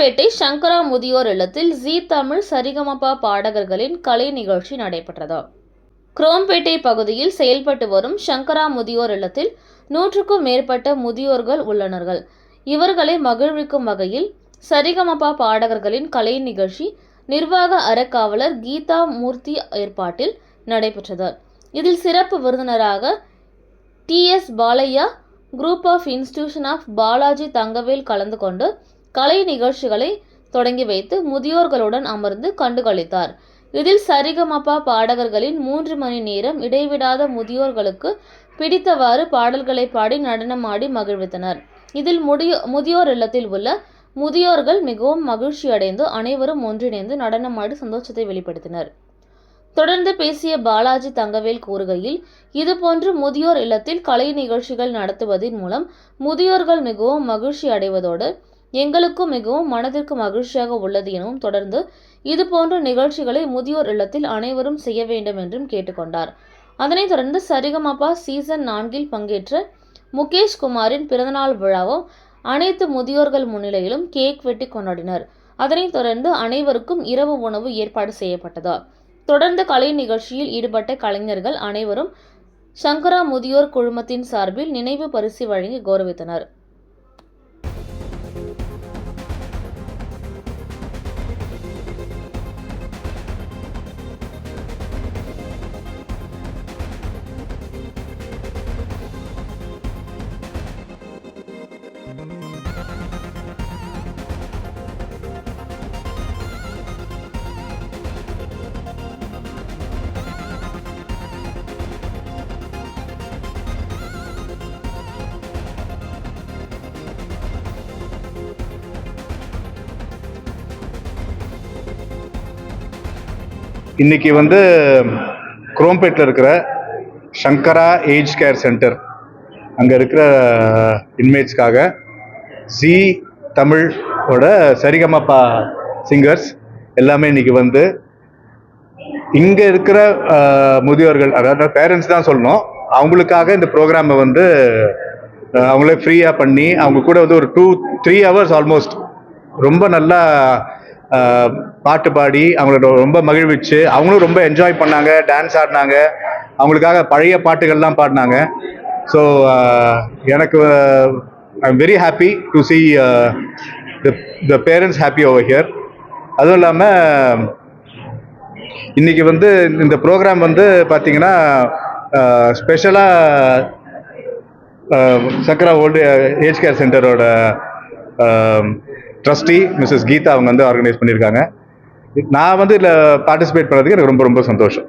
குரோம்பேட்டை சங்கரா முதியோர் இல்லத்தில் ஜி தமிழ் சரிகமபா பாடகர்களின் கலை நிகழ்ச்சி நடைபெற்றது. குரோம்பேட்டை பகுதியில் செயல்பட்டு வரும் சங்கரா முதியோர் இல்லத்தில் நூற்றுக்கும் மேற்பட்ட முதியோர்கள் உள்ளனர்கள். இவர்களை மகிழ்விக்கும் வகையில் சரிகமபா பாடகர்களின் கலை நிகழ்ச்சி நிர்வாக அறக்காவலர் கீதா மூர்த்தி ஏற்பாட்டில் நடைபெற்றது. இதில் சிறப்பு விருந்தினராக T S Balaiah group of institution of Balaji Thangavel கலந்து கொண்டு கலை நிகழ்ச்சிகளை தொடங்கி வைத்து முதியோர்களுடன் அமர்ந்து கண்டுகளித்தார். இதில் சரிகமபா பாடகர்களின் மூன்று மணி நேரம் இடைவிடாத முதியோர்களுக்கு பிடித்தவாறு பாடல்களை பாடி நடனமாடி மகிழ்வித்தனர். இதில் முதியோ முதியோர் இல்லத்தில் உள்ள முதியோர்கள் மிகவும் மகிழ்ச்சியடைந்து அனைவரும் ஒன்றிணைந்து நடனமாடி சந்தோஷத்தை வெளிப்படுத்தினர். தொடர்ந்து பேசிய பாலாஜி தங்கவேல் கூறுகையில் இதுபோன்று முதியோர் இல்லத்தில் கலை நிகழ்ச்சிகள் நடத்துவதன் மூலம் முதியோர்கள் மிகவும் மகிழ்ச்சி அடைவதோடு எங்களுக்கும் மிகவும் மனதிற்கு மகிழ்ச்சியாக உள்ளது எனவும் தொடர்ந்து இதுபோன்ற நிகழ்ச்சிகளை முதியோர் இல்லத்தில் அனைவரும் செய்ய வேண்டும் என்றும் கேட்டுக்கொண்டார். அதனைத் தொடர்ந்து சரிகமபா சீசன் நான்கில் பங்கேற்ற முகேஷ் குமாரின் பிறந்தநாள் விழாவும் அனைத்து முதியோர்கள் முன்னிலையிலும் கேக் வெட்டி கொண்டாடினர். அதனைத் தொடர்ந்து அனைவருக்கும் இரவு உணவு ஏற்பாடு செய்யப்பட்டது. தொடர்ந்து கலை நிகழ்ச்சியில் ஈடுபட்ட கலைஞர்கள் அனைவரும் சங்கரா முதியோர் குழுமத்தின் சார்பில் நினைவு பரிசு வழங்கி கௌரவித்தனர். இன்றைக்கி வந்து குரோம்பேட்டில் இருக்கிற சங்கரா ஏஜ் கேர் சென்டர். அங்கே இருக்கிற இன்மேட்ஸ்க்காக ஜி தமிழோட சரிகமப்பா சிங்கர்ஸ் எல்லாமே இன்றைக்கி வந்து இங்கே இருக்கிற முதியோர்கள் அதாவது பேரண்ட்ஸ் தான் சொல்லணும். அவங்களுக்காக இந்த ப்ரோக்ராமை வந்து அவங்களே ஃப்ரீயாக பண்ணி அவங்க கூட வந்து ஒரு டூ த்ரீ ஹவர்ஸ் ஆல்மோஸ்ட் ரொம்ப நல்லா பாட்டு பாடி அவங்களோட ரொம்ப மகிழ்விச்சு. அவங்களும் ரொம்ப என்ஜாய் பண்ணாங்க டான்ஸ் ஆடினாங்க. அவங்களுக்காக பழைய பாட்டுகள்லாம் பாடினாங்க. ஸோ எனக்கு I am very happy to see the parents happy over here அதுவும் இல்லாமல் இன்றைக்கி வந்து இந்த ப்ரோக்ராம் வந்து பார்த்திங்கன்னா ஸ்பெஷலாக சக்கரா ஓல்டு ஏஜ் கேர் சென்டரோட ட்ரஸ்டி மிஸ்ஸஸ் கீதா அவங்க வந்து ஆர்கனைஸ் பண்ணியிருக்காங்க. நான் வந்து இதில் பார்ட்டிசிபேட் பண்ணதுக்கு எனக்கு ரொம்ப ரொம்ப சந்தோஷம்.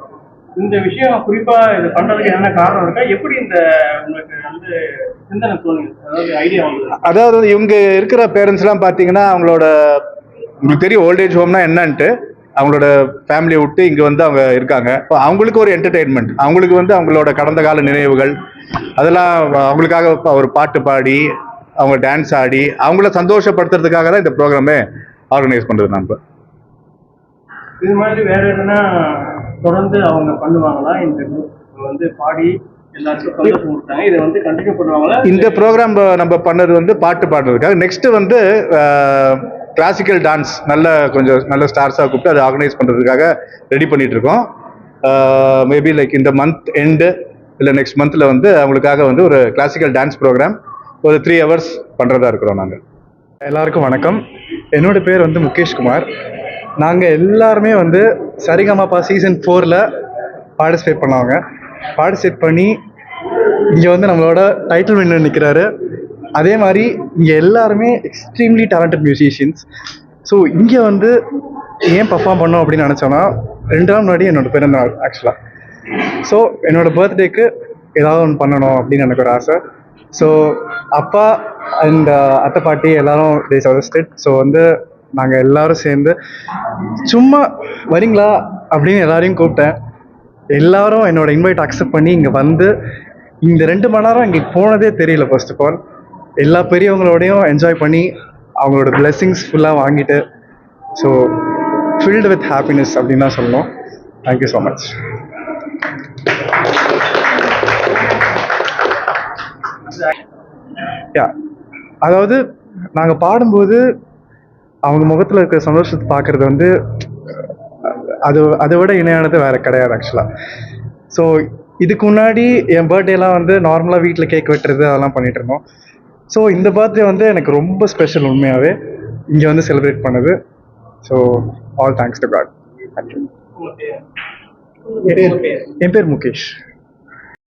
இந்த விஷயம் குறிப்பா இது பண்றதுக்கு என்ன காரணம் இருக்கா? எப்படி இந்த உங்களுக்கு வந்து சிந்தனை தோணுது? அதாவது ஐடியா வந்தது. அதாவது வந்து இவங்க இருக்கிற பேரண்ட்ஸ்லாம் பார்த்தீங்கன்னா அவங்களோட உங்களுக்கு தெரியும் ஓல்டேஜ் ஹோம்னா என்னன்ட்டு. அவங்களோட ஃபேமிலியை விட்டு இங்கே வந்து அவங்க இருக்காங்க. இப்போ அவங்களுக்கு ஒரு என்டர்டெயின்மெண்ட் அவங்களுக்கு வந்து அவங்களோட கடந்த கால நினைவுகள் அதெல்லாம் அவங்களுக்காக ஒரு பாட்டு பாடி அவங்க டான்ஸ் ஆடி அவங்கள சந்தோஷப்படுத்துறதுக்காக தான் இந்த ப்ரோக்ராமே ஆர்கனைஸ் பண்ணுறது நம்ம. இது மாதிரி வேற எதுனா தொடர்ந்து அவங்க பண்ணுவாங்களா? இந்த வந்து பாடி இந்த ப்ரோக்ராம் நம்ம பண்ணது வந்து பாட்டு பாடுறதுக்காக. நெக்ஸ்ட் வந்து கிளாசிக்கல் டான்ஸ் நல்ல கொஞ்சம் நல்ல ஸ்டார்ஸாக கூப்பிட்டு அதை ஆர்கனைஸ் பண்ணுறதுக்காக ரெடி பண்ணிட்டு இருக்கோம் மேபி லைக் இந்த மந்த் எண்டு இல்லை நெக்ஸ்ட் மந்தில் வந்து அவங்களுக்காக வந்து ஒரு கிளாசிக்கல் டான்ஸ் ப்ரோக்ராம் ஒரு த்ரீ ஹவர்ஸ் பண்ணுறதா இருக்கிறோம் நாங்கள் எல்லாருக்கும் வணக்கம். என்னோட பேர் வந்து முகேஷ் குமார். நாங்கள் எல்லாருமே வந்து சரிகமாப்பா சீசன் ஃபோரில் பார்ட்டிசிபேட் பண்ணவங்க. பார்ட்டிசிபேட் பண்ணி இங்கே வந்து நம்மளோட டைட்டில் வின்னர் நிற்கிறாரு அதே மாதிரி இங்கே எல்லாருமே எக்ஸ்ட்ரீம்லி டேலண்டட் மியூசிஷியன்ஸ் ஸோ இங்கே வந்து ஏன் பர்ஃபார்ம் பண்ணோம் அப்படின்னு நினச்சோன்னா ரெண்டு நாள் முன்னாடி என்னோட பிறந்த நாள் ஆக்சுவலாக ஸோ என்னோட பர்த்டேக்கு ஏதாவது ஒன்று பண்ணணும் அப்படின்னு எனக்கு ஒரு ஆசை. ஸோ அப்பா அண்ட் uh, அத்தை பாட்டி எல்லாரும் தே சஜஸ்டட் ஸோ வந்து நாங்கள் எல்லாரும் சேர்ந்து சும்மா வரீங்களா? அப்படின்னு எல்லாரையும் கூப்பிட்டேன். எல்லாரும் என்னோட இன்வைட் அக்செப்ட் பண்ணி இங்கே வந்து இந்த ரெண்டு மணி நேரம் இங்கே போனதே தெரியல ஃபர்ஸ்ட் ஆஃப் ஆல் எல்லா பெரியவங்களோடையும் என்ஜாய் பண்ணி அவங்களோட பிளெஸ்ஸிங்ஸ் ஃபுல்லாக வாங்கிட்டு ஸோ ஃபில்டு வித் ஹாப்பினஸ் அப்படின்னு தான் சொல்லணும். தேங்க்யூ ஸோ மச் யா அதாவது நாங்கள் பாடும்போது அவங்க முகத்தில் இருக்கிற சந்தோஷத்தை பார்க்குறது வந்து அது அதை விட இணையானது வேறு கிடையாது ஆக்சுவலாக ஸோ இதுக்கு முன்னாடி என் பர்த்டேலாம் வந்து நார்மலாக வீட்டில் கேக் வெட்டுறது அதெல்லாம் பண்ணிட்டு இருந்தோம். ஸோ இந்த பர்த்டே வந்து எனக்கு ரொம்ப ஸ்பெஷல் உண்மையாகவே இங்கே வந்து செலிப்ரேட் பண்ணது. So all thanks to God என் பேர் முகேஷ்.